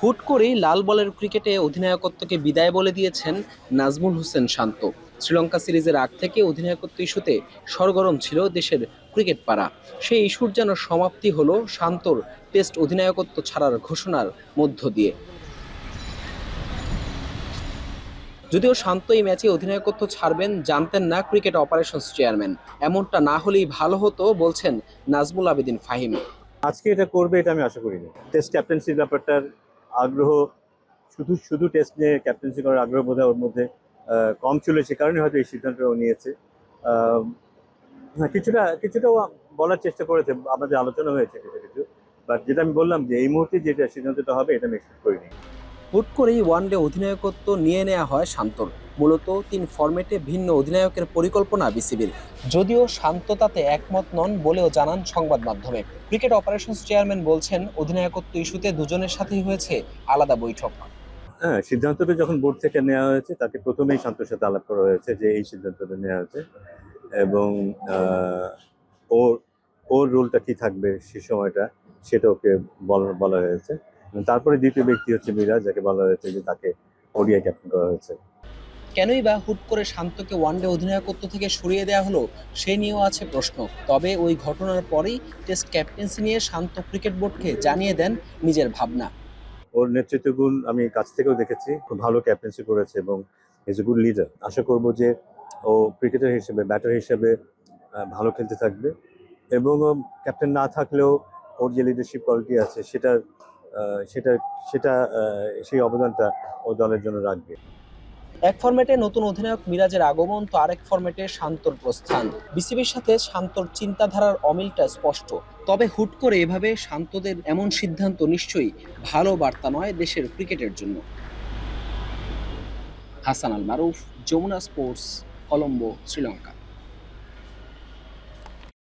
হুট করেই লাল বলের ক্রিকেটে অধিনায়কত্বকে বিদায় বলে দিয়েছেন নাজমুল হোসেন শান্ত। শ্রীলঙ্কা সিরিজের আগ থেকে অধিনায়কত্ব ইস্যুতে সরগরম ছিল দেশের ক্রিকেট পাড়া সেই ইস্যুর যেন সমাপ্তি হলো শান্তর টেস্ট অধিনায়কত্ব ছাড়ার ঘোষণার মধ্য দিয়ে। যদিও শান্ত এই ম্যাচে অধিনায়কত্ব ছাড়বেন জানতেন না ক্রিকেট অপারেশনস চেয়ারম্যান। এমনটা না হলেই ভালো হতো, বলছেন নাজমুল আবেদিন ফাহিম। আজকে এটা করবে, এটা আমি আশা করিনি। টেস্ট ক্যাপ্টেন্সির ব্যাপারটার আগ্রহ, শুধু শুধু টেস্ট নিয়ে ক্যাপ্টেন্সি করার আগ্রহ বোধ ওর মধ্যে কম সে কারণে হয়তো এই সিদ্ধান্ত ও নিয়েছে হ্যাঁ কিছুটা কিছুটা ও বলার চেষ্টা করেছে, আমাদের আলোচনা হয়েছে কিছু কিছু। বাট যেটা আমি বললাম যে এই মুহূর্তে যেটা সিদ্ধান্তটা হবে, এটা আমি এক্সপেক্ট করিনি। হুট করেই ওয়ানডে অধিনায়কত্ব নিয়ে নেওয়া হয় শান্তর। মূলত তিন ফরম্যাটে ভিন্ন অধিনায়কের পরিকল্পনা বিসিবির। যদিও শান্ত তাতে একমত নন বলেও জানান সংবাদ মাধ্যমে। ক্রিকেট অপারেশনস চেয়ারম্যান বলছেন, অধিনায়কত্ব ইস্যুতে দুজনের সাথেই হয়েছে আলাদা বৈঠক। হ্যাঁ সিদ্ধান্তটা যখন বোর্ড থেকে নেওয়া হয়েছে, তাকে প্রথমেই শান্তর সাথে আলাপ করা হয়েছে যে এই সিদ্ধান্তটা নেওয়া হয়েছে। এবং ওর ওর রোলটা কি থাকবে সে সময়টা সেটা ওকে বলা হয়েছে। তারপরে দ্বিতীয় ব্যক্তি হচ্ছে মিরাজ, যাকে বলা হয়েছে যে তাকে ওডিআই ক্যাপ্টেন করা হয়েছে। কেনই বা হুট করে শান্তকে ওয়ানডে অধিনায়কত্ব থেকে সরিয়ে দেওয়া হলো, সে নিয়েও আছে প্রশ্ন। তবে ওই ঘটনার পরেই টেস্ট ক্যাপ্টেন্সি নিয়ে শান্ত ক্রিকেট বোর্ডকে জানিয়ে দেন নিজের ভাবনা। ওর নেতৃত্ব গুণ আমি কাছ থেকেও দেখেছি। খুব ভালো ক্যাপ্টেন্সি করেছে এবং ইজ এ গুড লিডার আশা করব যে ও ক্রিকেটার হিসেবে, ব্যাটার হিসেবে ভালো খেলতে থাকবে এবং ক্যাপ্টেন না থাকলেও ওর যে লিডারশিপ কোয়ালিটি আছে সেটা সেটা সেটা সেই অবদানটা ও দলের জন্য রাখবে। এক ফরম্যাটে নতুন অধিনায়ক মিরাজের আগমন, তো আরেক ফরম্যাটে শান্তর প্রস্থান। বিসিবির সাথে শান্তর চিন্তাধারার অমিলটা স্পষ্ট। তবে হুট করে এভাবে শান্তদের এমন সিদ্ধান্ত নিশ্চয়ই ভালো বার্তা নয় দেশের ক্রিকেটের জন্য। হাসান আল মারুফ, যমুনা স্পোর্টস, কলম্বো, শ্রীলঙ্কা।